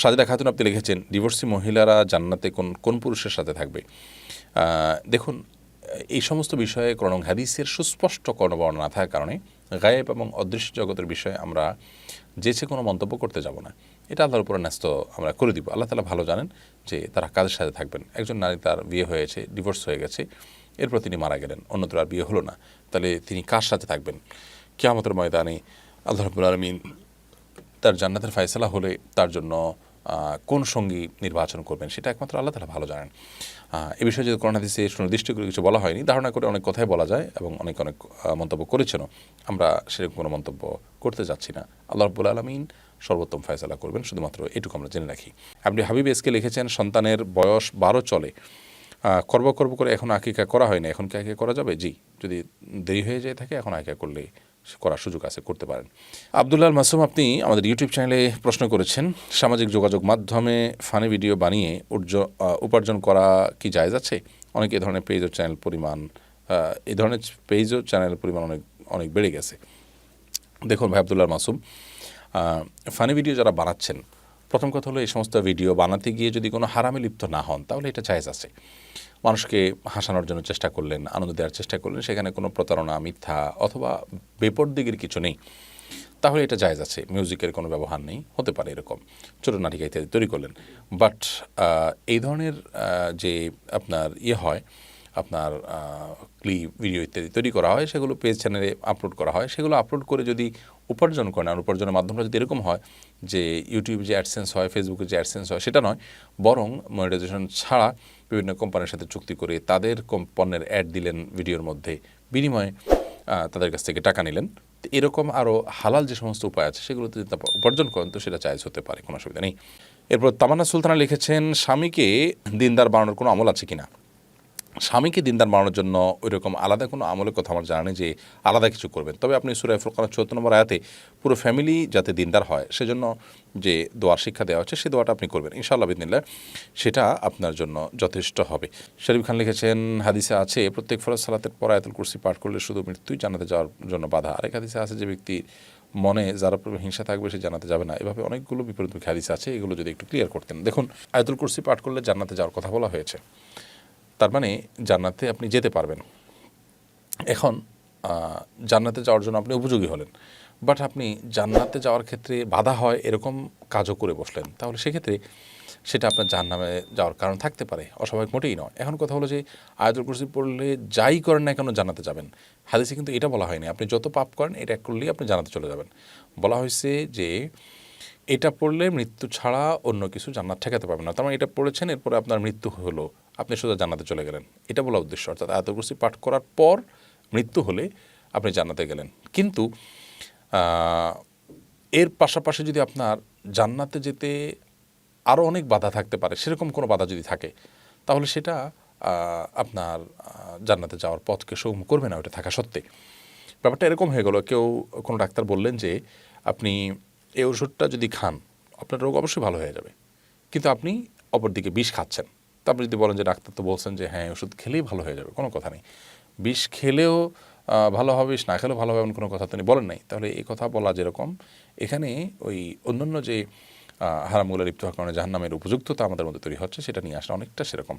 সাজেদা খাতুন আপনি লিখেছেন, ডিভোর্সি মহিলারা জান্নাতে কোন কোন পুরুষের সাথে থাকবে? দেখুন, এই সমস্ত বিষয়ে কোরআন হাদিসের সুস্পষ্ট কোনো বর্ণনা না থাকার কারণে গায়েব এবং অদৃশ্য জগতের বিষয়ে আমরা যেচে কোনো মন্তব্য করতে যাব না। এটা আল্লাহর উপরে ন্যস্ত আমরা করে দিব। আল্লাহ তালা ভালো জানেন যে তারা কাদের সাথে থাকবেন। একজন নারী তার বিয়ে হয়েছে, ডিভোর্স হয়ে গেছে, এরপর তিনি মারা গেলেন অন্যত্র আর বিয়ে হলো না। তাহলে তিনি কার সাথে থাকবেন? কেয়ামতের ময়দানে আল্লাহ রবুল আলমিন তার জান্নাতের ফয়সালা হলে তার জন্য কোন সঙ্গী নির্বাচন করবেন সেটা একমাত্র আল্লাহ তালা ভালো জানেন। এ বিষয়ে যদি করোনা দিসে সুনির্দিষ্ট করে কিছু বলা হয়নি, ধারণা করে অনেক কথাই বলা যায় এবং অনেক অনেক মন্তব্য করেছেনও। আমরা সেরকম কোনো মন্তব্য করতে যাচ্ছি না। আল্লাহ রব্বুল আলমিন সর্বোত্তম ফয়সালা করবেন, শুধুমাত্র এটুকু আমরা জেনে রাখি। আপনি হাবিব এসকে লিখেছেন, সন্তানের বয়স বারো চলে। করব করব করে এখন আকিকা করা হয়নি, এখন কি আকিকা করা যাবে? জি, যদি দেরি হয়ে যায় থাকে, এখন আকিকা করলে করার সুযোগ আছে, করতে পারেন। আবদুল্লাহ মাসুম, আপনি আমাদের ইউটিউব চ্যানেলে প্রশ্ন করেছেন, সামাজিক যোগাযোগ মাধ্যমে ফানি ভিডিও বানিয়ে উপার্জন করা কি যায় যাচ্ছে অনেক এ ধরনের পেজ ও চ্যানেল পরিমাণ এ ধরনের পেজ ও চ্যানেলের পরিমাণ অনেক অনেক বেড়ে গেছে। দেখুন ভাই আবদুল্লাহ মাসুম ফানি ভিডিও যারা বানাচ্ছেন প্রথম কথা হলো, এই সমস্ত ভিডিও বানাতে গিয়ে যদি কোনো হারামে লিপ্ত না হন, তাহলে এটা জায়েজ আছে। মানুষকে হাসানোর জন্য চেষ্টা করলেন, আনন্দ দেওয়ার চেষ্টা করলেন, সেখানে কোনো প্রতারণা, মিথ্যা অথবা বেপর দিকের কিছু নেই। তাহলে এটা জায়জ আছে, মিউজিকের কোনো ব্যবহার নেই, হতে পারে এরকম। ছোটো নাটিকা ইত্যাদি তৈরি করলেন। বাট এই ধরনের যে আপনার ইয়ে হয়, আপনার ক্লিপ ভিডিও ইত্যাদি তৈরি করা হয়, সেগুলো পেজ চ্যানেলে আপলোড করা হয়। সেগুলো আপলোড করে যদি উপার্জন করেন, আর উপার্জনের মাধ্যমটা যদি এরকম হয় যে ইউটিউবে যে অ্যাডসেন্স হয় ফেসবুকে যে অ্যাডসেন্স হয়, সেটা নয়, বরং মনিটাইজেশন ছাড়া বিভিন্ন কোম্পানির সাথে চুক্তি করে তাদের পণ্যের অ্যাড দিলেন ভিডিওর মধ্যে। বিনিময়ে তাদের কাছ থেকে টাকা নিলেন। তো এরকম আরও হালাল যে সমস্ত উপায় আছে, সেগুলোতে যদি উপার্জন করেন, তো সেটা চাইজ হতে পারে, কোনো অসুবিধা নেই। এরপর তামান্না সুলতানা লিখেছেন, স্বামীকে দিনদার বানানোর কোনো আমল আছে কিনা? স্বামীকে দিনদার বানানোর জন্য ওই রকম আলাদা কোনো আমলের কথা আমার জানা নেই যে আলাদা কিছু করবেন। তবে আপনি সুরায় ফুরকানের চৌদ্দ নম্বর আয়াতে পুরো ফ্যামিলি যাতে দিনদার হয়, সেজন্য যে দোয়ার শিক্ষা দেওয়া হচ্ছে সেই দোয়াটা আপনি করবেন। ইনশাআল্লাহ বিদিনিল্লাহ সেটা আপনার জন্য যথেষ্ট হবে। শরীফ খান লিখেছেন, হাদিসে আছে, প্রত্যেক ফরজ সালাতের পর আয়াতুল কুরসি পাঠ করলে শুধু মৃত্যুই জানাতে যাওয়ার জন্য বাধা। আরেক হাদিসে আছে, যে ব্যক্তি মনে যার উপর হিংসা থাকবে, সে জানাতে যাবে না। এভাবে অনেকগুলো বিপরীতমুখী হাদিস আছে, এগুলো যদি একটু ক্লিয়ার করতেন। দেখুন, আয়াতুল কুরসি পাঠ করলে জান্নাতে যাওয়ার কথা বলা হয়েছে। তার মানে জান্নাতে আপনি যেতে পারবেন। এখন জান্নাতে যাওয়ার জন্য আপনি উপযোগী হলেন। বাট আপনি জান্নাতে যাওয়ার ক্ষেত্রে বাধা হয় এরকম কাজও করে বসলেন। তাহলে সেক্ষেত্রে সেটা আপনার জাহান্নামে যাওয়ার কারণ থাকতে পারে। অস্বাভাবিক মোটেই নয়। এখন কথা হলো যে, আয়াতুল কুরসি পড়লে যাই করেন না কেন জানাতে যাবেন। হাদিসে কিন্তু এটা বলা হয়নি। আপনি যত পাপ করেন, এটা করলেই আপনি জানাতে চলে যাবেন। বলা হয়েছে যে, এটা পড়লে মৃত্যু ছাড়া অন্য কিছু জান্নাত ঠেকাতে পারবেন না। তার মানে এটা পড়েছেন, এরপরে আপনার মৃত্যু হলো। আপনি সোজা জান্নাতে চলে গেলেন। এটা বলা উদ্দেশ্য, অর্থাৎ আয়াতুল কুরসি পাঠ করার পর মৃত্যু হলে আপনি জান্নাতে গেলেন। কিন্তু এর পাশাপাশি যদি আপনার জান্নাতে যেতে আরও অনেক বাধা থাকতে পারে, সেরকম কোনো বাধা যদি থাকে, তাহলে সেটা আপনার জান্নাতে যাওয়ার পথকে সুগম করবে না ওটা থাকা সত্ত্বে। ব্যাপারটা এরকম হয়ে গেল, কেউ কোনো ডাক্তার বললেন যে, আপনি এই ওষুধটা যদি খান, আপনার রোগ অবশ্যই ভালো হয়ে যাবে। কিন্তু আপনি অপরদিকে বিষ খাচ্ছেন। তারপর যদি বলেন যে ডাক্তার তো বলছেন যে হ্যাঁ ওষুধ খেলেই ভালো হয়ে যাবে, কোনো কথা নেই। বিষ খেলেও ভালো হবে, বিষ না খেলেও ভালো হবে এমন কোনো কথা তিনি বলেন নাই। তাহলে এই কথা বলা যেরকম, এখানে ওই অন্যান্য যে হারামগুলো লিপ্ত হওয়ার কারণে জাহান্নামের উপযুক্ততা আমাদের মধ্যে তৈরি হচ্ছে, সেটা নিয়ে আসা অনেকটা সেরকম।